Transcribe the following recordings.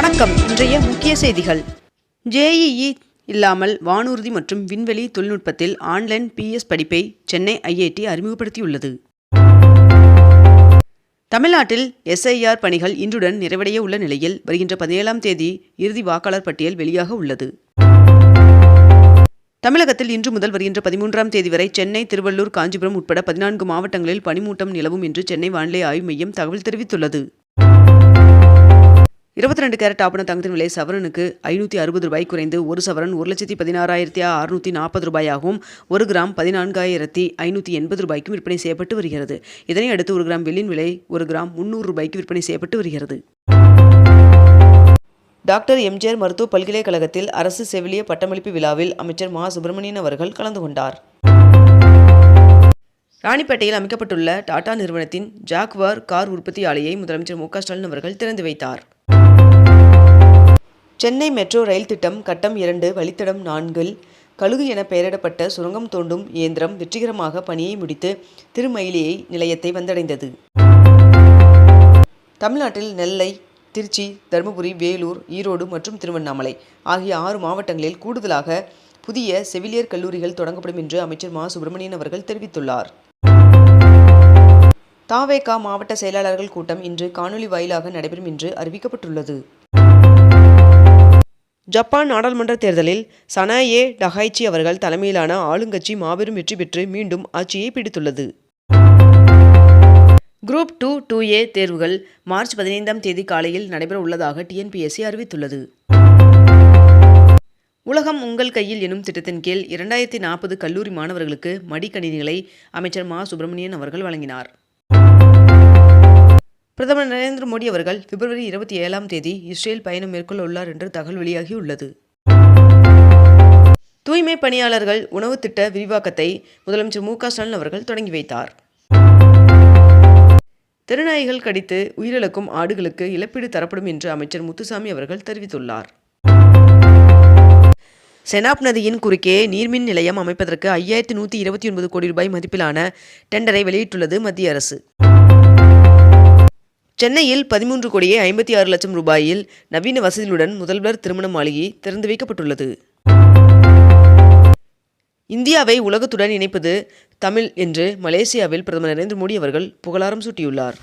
வணக்கம். இன்றைய முக்கிய செய்திகள். ஜேஇஇ இல்லாமல் வானூர்தி மற்றும் விண்வெளி தொழில்நுட்பத்தில் ஆன்லைன் பிஎஸ் படிப்பை சென்னை ஐஐடி அறிமுகப்படுத்தியுள்ளது. தமிழ்நாட்டில் எஸ்ஐஆர் பணிகள் இன்றுடன் நிறைவடைய உள்ள நிலையில் வருகின்ற பதினேழாம் தேதி இறுதி வாக்காளர் பட்டியல் வெளியாக உள்ளது. தமிழகத்தில் இன்று முதல் வருகின்ற பதிமூன்றாம் தேதி வரை சென்னை திருவள்ளூர் காஞ்சிபுரம் உட்பட பதினான்கு மாவட்டங்களில் பனிமூட்டம் நிலவும் என்று சென்னை வானிலை ஆய்வு மையம் தகவல் தெரிவித்துள்ளது. இருபத்தி ரெண்டு கேரட் ஆபண தங்கத்தின் விலை சவரனுக்கு ஐநூற்றி அறுபது ரூபாய் குறைந்து ஒரு சவரன் ஒரு லட்சத்தி பதினாறாயிரத்தி அறுநூற்றி நாற்பது ரூபாயாகவும் ஒரு கிராம் பதினான்காயிரத்தி ஐநூற்றி எண்பது ரூபாய்க்கும் விற்பனை செய்யப்பட்டு வருகிறது. இதனை அடுத்து ஒரு கிராம் வெள்ளின் விலை ஒரு கிராம் முந்நூறு ரூபாய்க்கு விற்பனை செய்யப்பட்டு வருகிறது. டாக்டர் எம்ஜிஆர் மருத்துவ பல்கலைக்கழகத்தில் அரசு செவிலிய பட்டமளிப்பு விழாவில் அமைச்சர் மா. சுப்பிரமணியன் அவர்கள் கலந்து கொண்டார். ராணிப்பேட்டையில் அமைக்கப்பட்டுள்ள டாடா நிறுவனத்தின் ஜாக்வார் கார் உற்பத்தி ஆலையை முதலமைச்சர் மு. க. ஸ்டாலின் அவர்கள் திறந்து வைத்தார். சென்னை மெட்ரோ ரயில் திட்டம் கட்டம் இரண்டு வழித்தடம் நான்கில் கழுகு என பெயரிடப்பட்ட சுரங்கம் தோண்டும் இயந்திரம் வெற்றிகரமாக பணியை முடித்து திருமயிலியை நிலையத்தை வந்தடைந்தது. தமிழ்நாட்டில் நெல்லை திருச்சி தருமபுரி வேலூர் ஈரோடு மற்றும் திருவண்ணாமலை ஆகிய ஆறு மாவட்டங்களில் கூடுதலாக புதிய செவிலியர் கல்லூரிகள் தொடங்கப்படும் என்று அமைச்சர் மா. சுப்பிரமணியன் அவர்கள் தெரிவித்துள்ளார். தாவேகா மாவட்ட செயலாளர்கள் கூட்டம் இன்று காணொலி வாயிலாக நடைபெறும் என்று அறிவிக்கப்பட்டுள்ளது. ஜப்பான் நாடாளுமன்ற தேர்தலில் சனாயே டஹாய்ச்சி அவர்கள் தலைமையிலான ஆளுங்கட்சி மாபெரும் வெற்றி பெற்று மீண்டும் ஆட்சியை பிடித்துள்ளது. குரூப் டூ டூ ஏ தேர்வுகள் மார்ச் பதினைந்தாம் தேதி காலையில் நடைபெற உள்ளதாக டிஎன்பிஎஸ்சி அறிவித்துள்ளது. உலகம் உங்கள் கையில் எனும் திட்டத்தின் கீழ் இரண்டாயிரத்தி நாற்பது கல்லூரி மாணவர்களுக்கு மடிக்கணினிகளை அமைச்சர் மா. சுப்பிரமணியன் அவர்கள் வழங்கினார். பிரதமர் நரேந்திர மோடி அவர்கள் பிப்ரவரி இருபத்தி ஏழாம் தேதி இஸ்ரேல் பயணம் மேற்கொள்ள உள்ளார் என்று தகவல் வெளியாகியுள்ளது. தூய்மை பணியாளர்கள் உணவு திட்ட விரிவாக்கத்தை முதலமைச்சர் மு க ஸ்டாலின் அவர்கள் தொடங்கி வைத்தார். திருநாய்கள் கடித்து உயிரிழக்கும் ஆடுகளுக்கு இழப்பீடு தரப்படும் என்று அமைச்சர் முத்துசாமி அவர்கள் தெரிவித்துள்ளார். செனாப் நதியின் குறுக்கே நீர்மின் நிலையம் அமைப்பதற்கு ஐயாயிரத்தி நூற்றி இருபத்தி ஒன்பது கோடி ரூபாய் மதிப்பிலான டெண்டரை வெளியிட்டுள்ளது மத்திய அரசு. சென்னையில் பதிமூன்று கோடியே ஐம்பத்தி ஆறு லட்சம் ரூபாயில் நவீன வசதிகளுடன் முதல்வர் திருமண மாளிகை திறந்து வைக்கப்பட்டுள்ளது. இந்தியாவை உலகத்துடன் இணைப்பது தமிழ் என்று மலேசியாவில் பிரதமர் நரேந்திர மோடி அவர்கள் புகழாரம் சூட்டியுள்ளார்.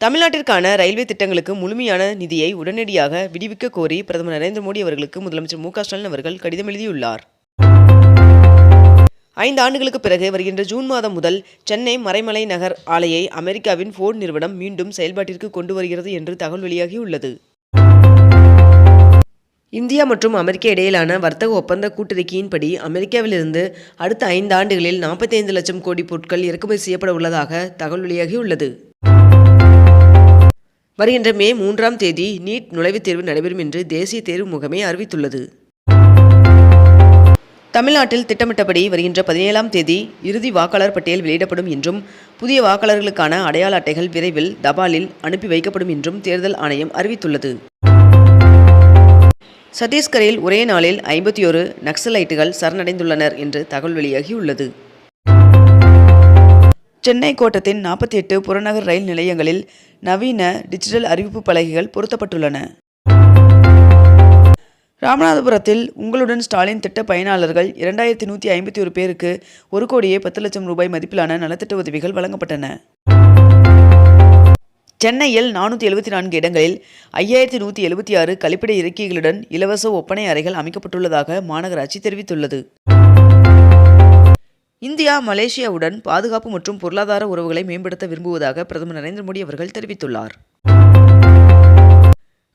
தமிழ்நாட்டிற்கான ரயில்வே திட்டங்களுக்கு முழுமையான நிதியை உடனடியாக விடுவிக்க கோரி பிரதமர் நரேந்திர மோடி அவர்களுக்கு முதலமைச்சர் மு க ஸ்டாலின் அவர்கள் கடிதம் எழுதியுள்ளார். ஐந்து ஆண்டுகளுக்கு பிறகு வருகின்ற ஜூன் மாதம் முதல் சென்னை மறைமலை நகர் ஆலையை அமெரிக்காவின் ஃபோர்ட் நிறுவனம் மீண்டும் செயல்பாட்டிற்கு கொண்டு வருகிறது என்று தகவல் வெளியாகியுள்ளது. இந்தியா மற்றும் அமெரிக்கா இடையிலான வர்த்தக ஒப்பந்த கூட்டறிக்கையின்படி அமெரிக்காவிலிருந்து அடுத்த ஐந்து ஆண்டுகளில் நாற்பத்தைந்து லட்சம் கோடி பொருட்கள் இறக்குமதி செய்யப்பட உள்ளதாக தகவல் வெளியாகியுள்ளது. வருகின்ற மே மூன்றாம் தேதி நீட் நுழைவுத் தேர்வு நடைபெறும் என்று தேசிய தேர்வு முகமை அறிவித்துள்ளது. தமிழ்நாட்டில் திட்டமிட்டபடி வருகின்ற பதினேழாம் தேதி இறுதி வாக்காளர் பட்டியல் வெளியிடப்படும் என்றும் புதிய வாக்காளர்களுக்கான அடையாள அட்டைகள் விரைவில் தபாலில் அனுப்பி வைக்கப்படும் என்றும் தேர்தல் ஆணையம் அறிவித்துள்ளது. சத்தீஸ்கரில் ஒரே நாளில் ஐம்பத்தி ஒரு நக்சலைட்டுகள் சரணடைந்துள்ளனர் என்று தகவல் வெளியாகியுள்ளது. சென்னை கோட்டத்தின் நாற்பத்தி எட்டு புறநகர் ரயில் நிலையங்களில் நவீன டிஜிட்டல் அறிவிப்பு பலகைகள் பொருத்தப்பட்டுள்ளன. ராமநாதபுரத்தில் உங்களுடன் ஸ்டாலின் திட்ட பயனாளர்கள் இரண்டாயிரத்தி நூற்றி ஐம்பத்தி ஒரு பேருக்கு ஒரு கோடியே பத்து லட்சம் ரூபாய் மதிப்பிலான நலத்திட்ட உதவிகள் வழங்கப்பட்டன. சென்னையில் நானூற்றி எழுபத்தி நான்கு இடங்களில் ஐயாயிரத்தி நூற்றி எழுபத்தி ஆறு கழிப்பிட இருக்கைகளுடன் இலவச ஒப்பனை அறைகள் அமைக்கப்பட்டுள்ளதாக மாநகராட்சி தெரிவித்துள்ளது. இந்தியா மலேசியாவுடன் பாதுகாப்பு மற்றும் பொருளாதார உறவுகளை மேம்படுத்த விரும்புவதாக பிரதமர் நரேந்திர மோடி அவர்கள் தெரிவித்துள்ளார்.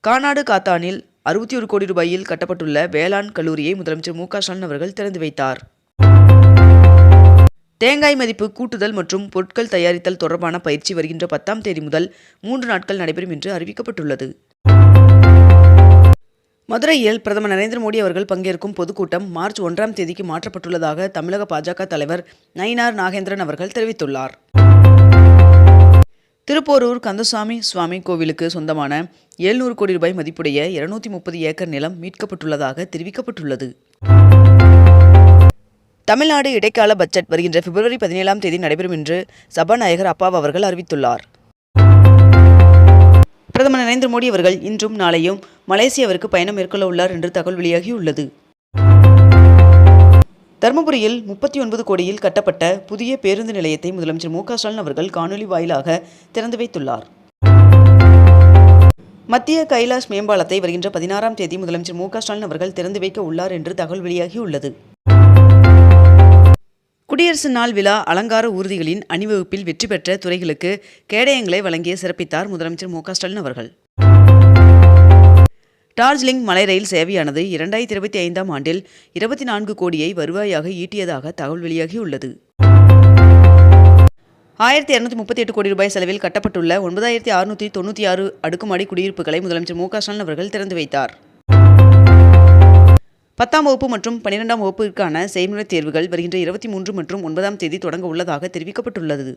கானாடு காத்தானில் அறுபத்தி ஒரு கோடி ரூபாயில் கட்டப்பட்டுள்ள வேளாண் கல்லூரியை முதலமைச்சர் மு க ஸ்டாலின் அவர்கள் திறந்து வைத்தார். தேங்காய் மதிப்பு கூட்டுதல் மற்றும் பொருட்கள் தயாரித்தல் தொடர்பான பயிற்சி வருகின்ற பத்தாம் தேதி முதல் மூன்று நாட்கள் நடைபெறும் என்று அறிவிக்கப்பட்டுள்ளது. மதுரையில் பிரதமர் நரேந்திர மோடி அவர்கள் பங்கேற்கும் பொதுக்கூட்டம் மார்ச் ஒன்றாம் தேதிக்கு மாற்றப்பட்டுள்ளதாக தமிழக பாஜக தலைவர் நயினார் நாகேந்திரன் அவர்கள் தெரிவித்துள்ளார். திருப்போரூர் கந்தசாமி சுவாமி கோவிலுக்கு சொந்தமான எழுநூறு கோடி ரூபாய் மதிப்புடைய இருநூத்தி முப்பது ஏக்கர் நிலம் மீட்கப்பட்டுள்ளதாக தெரிவிக்கப்பட்டுள்ளது. தமிழ்நாடு இடைக்கால பட்ஜெட் வருகின்ற பிப்ரவரி பதினேழாம் தேதி நடைபெறும் என்று சபாநாயகர் அப்பாவ் அவர்கள் அறிவித்துள்ளார். பிரதமர் நரேந்திர மோடி அவர்கள் இன்றும் நாளையும் மலேசியாவிற்கு பயணம் மேற்கொள்ள உள்ளார் என்று தகவல் வெளியாகியுள்ளது. தருமபுரியில் முப்பத்தி ஒன்பது கோடியில் கட்டப்பட்ட புதிய பேருந்து நிலையத்தை முதலமைச்சர் மு க ஸ்டாலின் அவர்கள் காணொலி வாயிலாக திறந்து வைத்துள்ளார். மத்திய கைலாஷ் மேம்பாலத்தை வருகின்ற பதினாறாம் தேதி முதலமைச்சர் மு க ஸ்டாலின் அவர்கள் திறந்து வைக்க உள்ளார் என்று தகவல் வெளியாகியுள்ளது. குடியரசு நாள் விழா அலங்கார ஊர்திகளின் அணிவகுப்பில் வெற்றி பெற்ற துறைகளுக்கு கேடயங்களை வழங்கிய சிறப்பித்தார் முதலமைச்சர் மு க ஸ்டாலின் அவர்கள். டார்ஜிலிங் மலை ரயில் சேவையானது இரண்டாயிரத்தி இருபத்தி ஐந்தாம் ஆண்டில் இருபத்தி நான்கு கோடியை வருவாயாக ஈட்டியதாக தகவல் வெளியாகியுள்ளது. ஆயிரத்தி இரநூத்தி முப்பத்தி எட்டு கோடி ரூபாய் செலவில் கட்டப்பட்டுள்ள ஒன்பதாயிரத்தி அறுநூற்றி தொண்ணூற்றி ஆறு அடுக்குமாடி குடியிருப்புகளை முதலமைச்சர் மு க ஸ்டாலின் அவர்கள் திறந்து வைத்தார். பத்தாம் வகுப்பு மற்றும் பன்னிரெண்டாம் வகுப்பிற்கான செய்முறை தேர்வுகள் வருகின்ற இருபத்தி மூன்று மற்றும் ஒன்பதாம் தேதி தொடங்க உள்ளதாக தெரிவிக்கப்பட்டுள்ளது.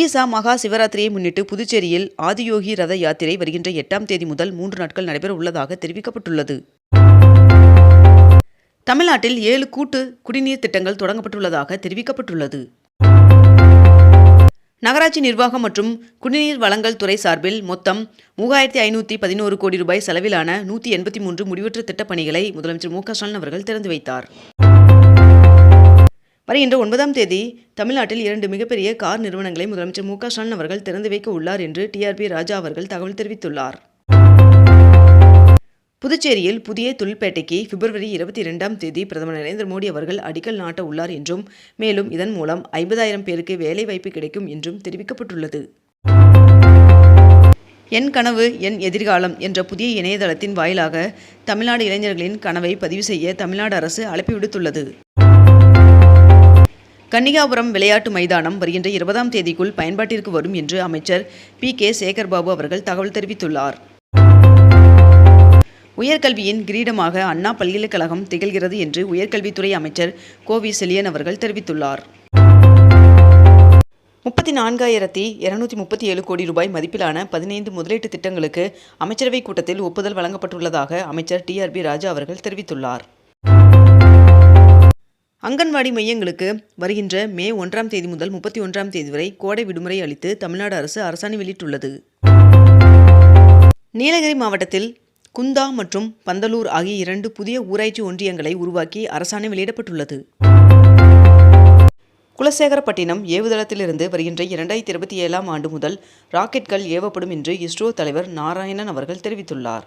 ஈசா மகா சிவராத்திரியை முன்னிட்டு புதுச்சேரியில் ஆதியோகி ரத யாத்திரை வருகின்ற எட்டாம் தேதி முதல் மூன்று நாட்கள் நடைபெற உள்ளதாக தெரிவிக்கப்பட்டுள்ளது. தமிழ்நாட்டில் ஏழு கூட்டு குடிநீர் திட்டங்கள் தொடங்கப்பட்டுள்ளதாக தெரிவிக்கப்பட்டுள்ளது. நகராட்சி நிர்வாகம் மற்றும் குடிநீர் வழங்கல் துறை சார்பில் மொத்தம் மூவாயிரத்தி ஐநூற்றி பதினோரு கோடி ரூபாய் செலவிலான நூற்றி எண்பத்தி மூன்று முடிவற்ற திட்டப்பணிகளை முதலமைச்சர் மு க ஸ்டாலின் அவர்கள் திறந்து வைத்தார். வருகின்ற ஒன்பதாம் தேதி தமிழ்நாட்டில் இரண்டு மிகப்பெரிய கார் நிறுவனங்களை முதலமைச்சர் மு க ஸ்டாலின் அவர்கள் திறந்து வைக்க உள்ளார் என்று டிஆர்பி ராஜா அவர்கள் தகவல் தெரிவித்துள்ளார். புதுச்சேரியில் புதிய தொழில்பேட்டைக்கு பிப்ரவரி இருபத்தி இரண்டாம் தேதி பிரதமர் நரேந்திர மோடி அவர்கள் அடிக்கல் நாட்ட உள்ளார் என்றும் மேலும் இதன் மூலம் ஐம்பதாயிரம் பேருக்கு வேலைவாய்ப்பு கிடைக்கும் என்றும் தெரிவிக்கப்பட்டுள்ளது. என் கனவு என் எதிர்காலம் என்ற புதிய இணையதளத்தின் வாயிலாக தமிழ்நாடு இளைஞர்களின் கனவை பதிவு செய்ய தமிழ்நாடு அரசு அழைப்பு விடுத்துள்ளது. கன்னிகாபுரம் விளையாட்டு மைதானம் வருகின்ற இருபதாம் தேதிக்குள் பயன்பாட்டிற்கு வரும் என்று அமைச்சர் பி கே சேகர்பாபு அவர்கள் தகவல் தெரிவித்துள்ளார். உயர்கல்வியின் கிரீடமாக அண்ணா பல்கலைக்கழகம் திகழ்கிறது என்று உயர்கல்வித்துறை அமைச்சர் கோவி செலியன் அவர்கள் தெரிவித்துள்ளார். முப்பத்தி நான்காயிரத்தி இருநூத்தி முப்பத்தி ஏழு கோடி ரூபாய் மதிப்பிலான பதினைந்து முதலீட்டு திட்டங்களுக்கு அமைச்சரவைக் கூட்டத்தில் ஒப்புதல் வழங்கப்பட்டுள்ளதாக அமைச்சர் டிஆர்பி ராஜா அவர்கள் தெரிவித்துள்ளார். அங்கன்வாடி மையங்களுக்கு வருகின்ற மே ஒன்றாம் தேதி முதல் முப்பத்தி ஒன்றாம் தேதி வரை கோடை விடுமுறை அளித்து தமிழ்நாடு அரசு அரசாணை வெளியிட்டுள்ளது. நீலகிரி மாவட்டத்தில் குந்தா மற்றும் பந்தலூர் ஆகிய இரண்டு புதிய ஊராட்சி ஒன்றியங்களை உருவாக்கி அரசாணை வெளியிடப்பட்டுள்ளது. குலசேகரப்பட்டினம் ஏவுதளத்திலிருந்து வருகின்ற இரண்டாயிரத்தி இருபத்தி ஏழாம் ஆண்டு முதல் ராக்கெட்கள் ஏவப்படும் என்று இஸ்ரோ தலைவர் நாராயணன் அவர்கள் தெரிவித்துள்ளார்.